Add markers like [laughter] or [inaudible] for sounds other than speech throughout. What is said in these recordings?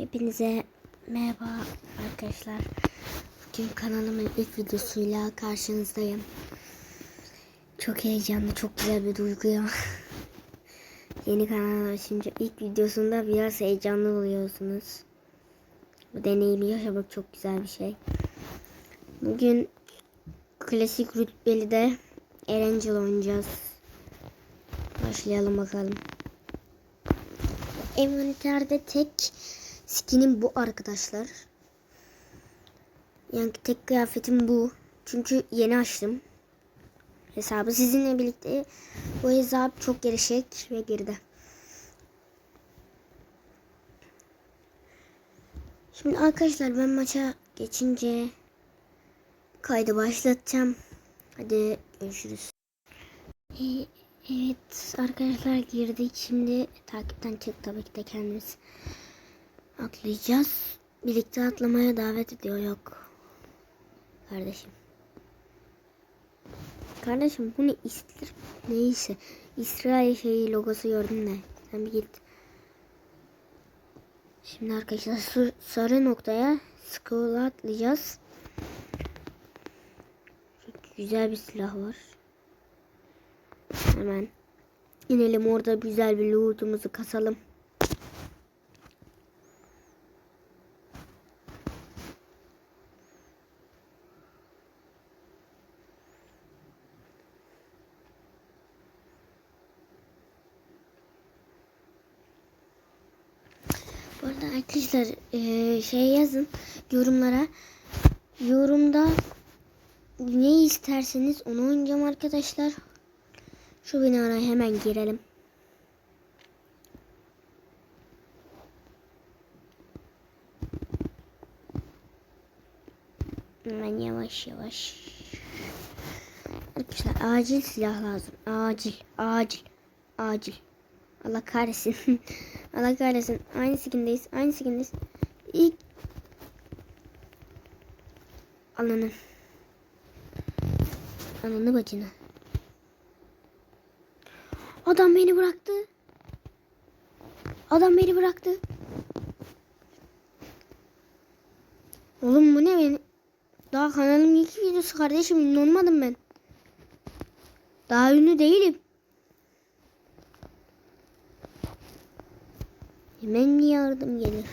Hepinize merhaba arkadaşlar. Bugün kanalımın ilk videosuyla karşınızdayım. Çok heyecanlı, çok güzel bir duyguya. [laughs] Yeni kanala şimdi ilk videosunda biraz heyecanlı oluyorsunuz. Bu deneyimi yaşamak çok güzel bir şey. Bugün klasik rütbeli de Erangel oynayacağız. Başlayalım bakalım. Envanterde tek skinim bu arkadaşlar. Yani tek kıyafetim bu. Çünkü yeni açtım. Hesabı sizinle birlikte bu hesap çok gelişecek ve geride. Şimdi arkadaşlar ben maça geçince kaydı başlatacağım. Hadi görüşürüz. Ee, Evet arkadaşlar girdik. Şimdi takipten çık tabii ki de kendimiz atlayacağız. Birlikte atlamaya davet ediyor yok. Kardeşim. Kardeşim bu ne istir? Neyse. İsrail şeyi logosu gördüm de. Sen bir git. Şimdi arkadaşlar su- sarı noktaya scroll atlayacağız. Çok güzel bir silah var. Hemen inelim orada güzel bir lootumuzu kasalım. Bu arada arkadaşlar eee, şey yazın yorumlara. Yorumda ne isterseniz onu oynayacağım arkadaşlar. Şu binaya hemen girelim. Hemen yavaş yavaş. Arkadaşlar acil silah lazım. Acil, acil, acil. Allah kahretsin. [laughs] Allah kahretsin. Aynı skindeyiz. Aynı skindeyiz. İlk Ananı. Ananı bacını. Adam beni bıraktı. Adam beni bıraktı. Oğlum bu ne beni? Daha kanalım ilk videosu kardeşim ünlü olmadım ben. Daha ünlü değilim. Hemen yardım gelir?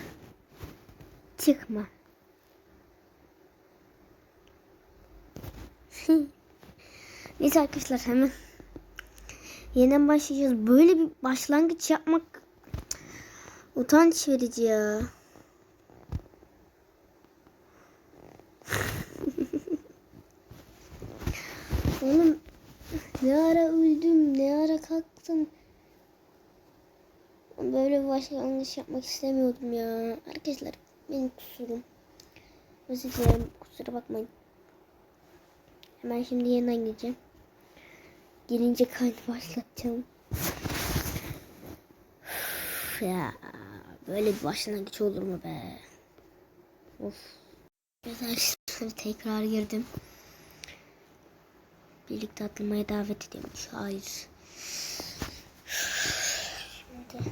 Çıkma. [laughs] Neyse arkadaşlar hemen yeniden başlayacağız. Böyle bir başlangıç yapmak utanç verici ya. [laughs] Oğlum ne ara öldüm, ne ara kalktım. Böyle başlangıç yapmak istemiyordum ya. Arkadaşlar benim kusurum. Özür dilerim kusura bakmayın. Hemen şimdi yeniden gireceğim. Gelince kaydı başlatacağım. Ya böyle bir başlangıç olur mu be? Of. Arkadaşlar tekrar girdim. Birlikte atlamaya davet ediyormuş. Hayır. Şimdi.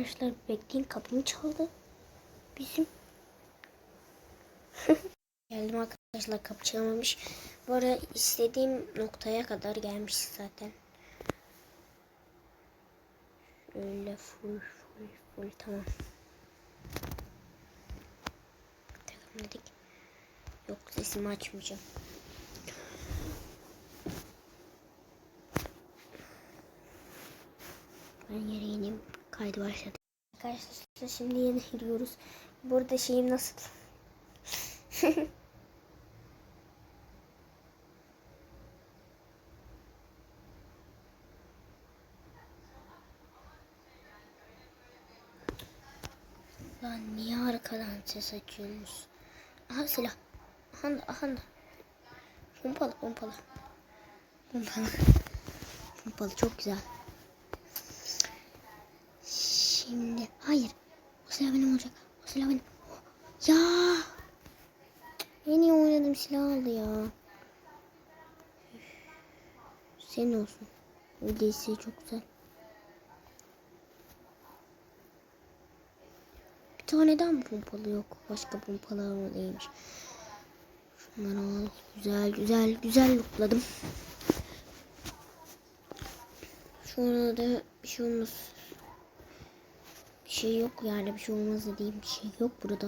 Arkadaşlar bekleyin kapımı çaldı. Bizim. [laughs] Geldim arkadaşlar kapı çalmamış. Bu arada istediğim noktaya kadar gelmiş zaten. Öyle full full full tamam. Tamam dedik. Yok sesimi açmayacağım. Ben yere ineyim. Kaydı başladı. Arkadaşlar şimdi yeni giriyoruz. Burada şeyim nasıl? [laughs] Lan niye arkadan ses açıyorsunuz? Aha silah. Aha da, aha da. Pompalı pompalı. Pompalı. Pompalı çok güzel. Şimdi hayır. O silah benim olacak. O silah benim. Ya. En iyi oynadığım silah aldı ya. Senin olsun. Öyleyse çok güzel. Bir taneden mi pompalı yok? Başka pompalar mı değilmiş? Şunları al. Güzel güzel güzel lootladım. Şu arada bir şey olmaz. Bir şey yok yani bir şey olmaz dediğim bir şey yok burada.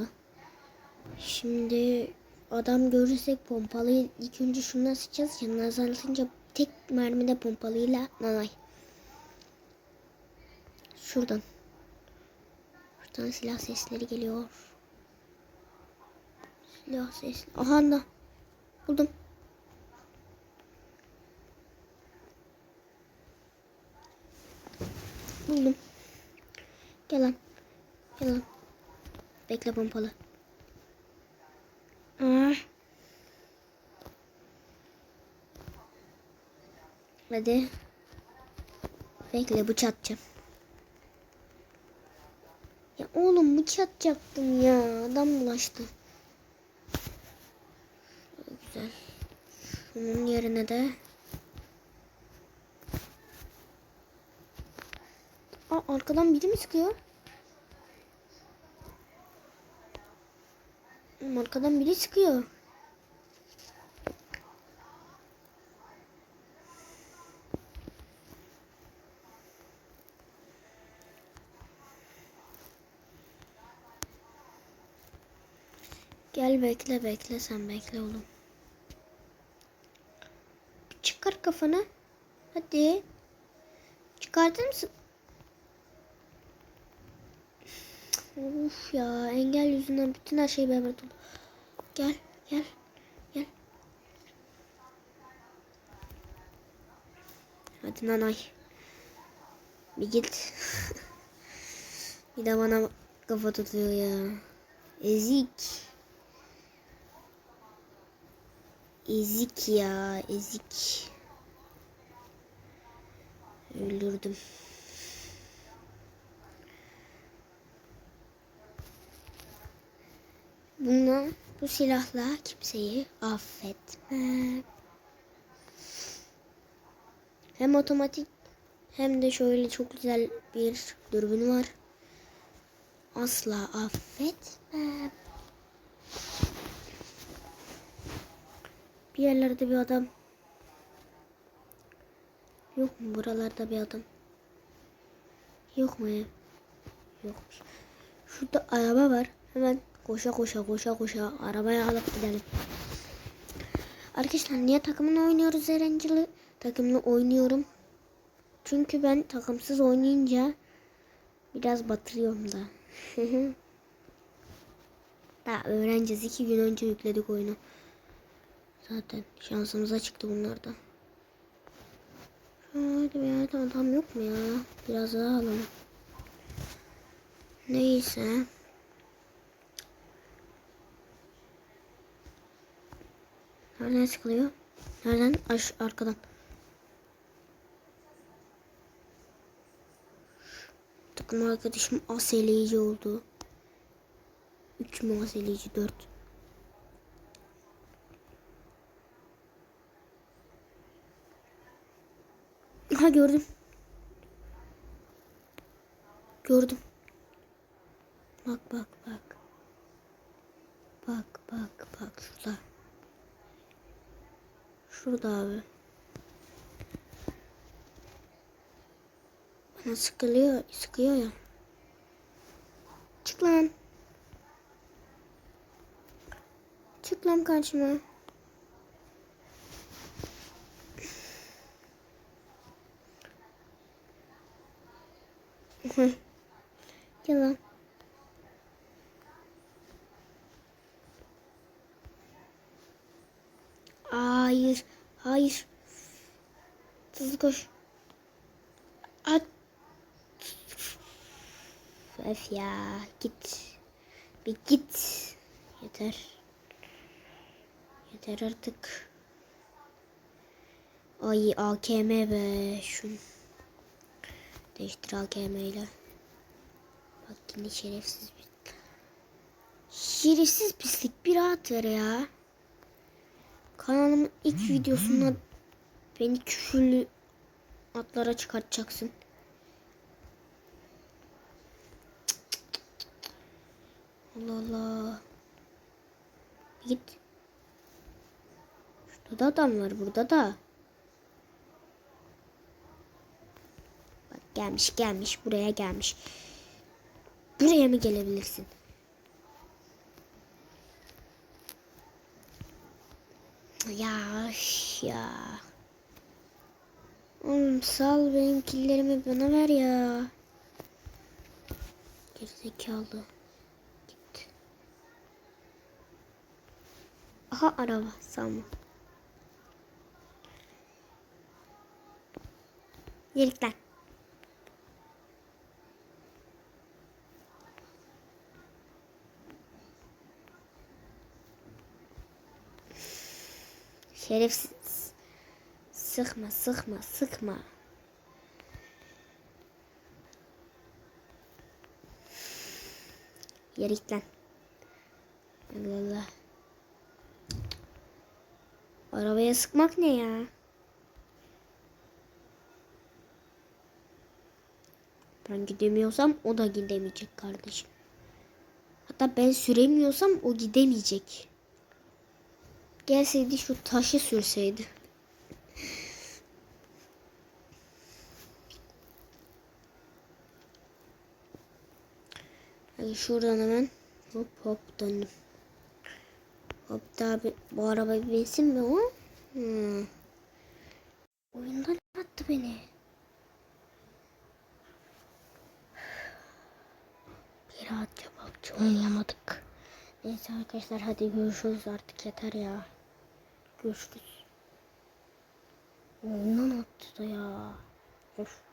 Şimdi adam görürsek pompalıyı ilk önce şunu sıçacağız. Yanına azaltınca tek mermide pompalıyla nanay. Şuradan. Şuradan silah sesleri geliyor. Silah sesleri. Aha da. Buldum. Buldum. Gel lan. Gel lan. Bekle pompalı. Ah. Hadi. Bekle bıçak atacağım. Ya oğlum bıçak atacaktım ya. Adam bulaştı. Güzel. Şunun yerine de Aa, arkadan biri mi sıkıyor? Hmm, Arkadan biri sıkıyor. Gel bekle bekle sen bekle oğlum. Çıkar kafanı. Hadi. Çıkartır mısın? Uf ya engel yüzünden bütün her şey berbat oldu. Gel gel gel. Hadi nanay. Bir git. [laughs] bir de bana kafa tutuyor ya. Ezik. Ezik ya ezik. Öldürdüm. Bununla bu silahla kimseyi affetmem. Hem otomatik hem de şöyle çok güzel bir dürbünü var. Asla affetmem. Bir yerlerde bir adam. Yok mu buralarda bir adam? Yok mu? Yokmuş. Şurada araba var. Hemen koşa koşa koşa koşa arabaya alıp gidelim. Arkadaşlar niye takımını oynuyoruz Erencil'i? Takımını oynuyorum. Çünkü ben takımsız oynayınca biraz batırıyorum da. [laughs] Daha öğreneceğiz. iki gün önce yükledik oyunu. Zaten şansımıza çıktı bunlar da. Hadi yerde adam yok mu ya? Biraz daha alalım. Neyse. Nereden sıkılıyor? Nereden? Aş arkadan. Takım arkadaşım aseleyici oldu. 3 mü aseleyici 4. Ha gördüm. Gördüm. Bak bak bak. Bak bak bak şurada. Şurada abi. Bana sıkılıyor, sıkıyor ya. Çık lan. Çık lan karşıma. [laughs] Gel lan. Hayır. Hayır. Hızlı koş. At. Öf ya. Git. Bir git. Yeter. Yeter artık. Ay AKM be. Şun. Değiştir AKM ile. Bak yine şerefsiz bir... Şerefsiz pislik bir rahat ver ya. Kanalımın ilk videosunda beni küfürlü atlara çıkartacaksın. Allah Allah. Git. Şurada da adam var burada da. Bak gelmiş gelmiş buraya gelmiş. Buraya mı gelebilirsin? Ya ya. Oğlum sal benim killerimi bana ver ya. Gerizekalı. Git. Aha araba salma. Yürü. Şerefsiz. Sıkma sıkma sıkma. Lan. Allah Allah. Arabaya sıkmak ne ya? Ben gidemiyorsam o da gidemeyecek kardeşim. Hatta ben süremiyorsam o gidemeyecek. Gelseydi şu taşı sürseydi. Hadi şuradan hemen hop hop döndüm. Hop daha bir, bu araba binsin mi o? Hmm. Oyundan attı beni. Bir rahatça bakça oynayamadık. Neyse arkadaşlar hadi görüşürüz artık yeter ya. Görüşürüz. Oyundan attı da ya. Of.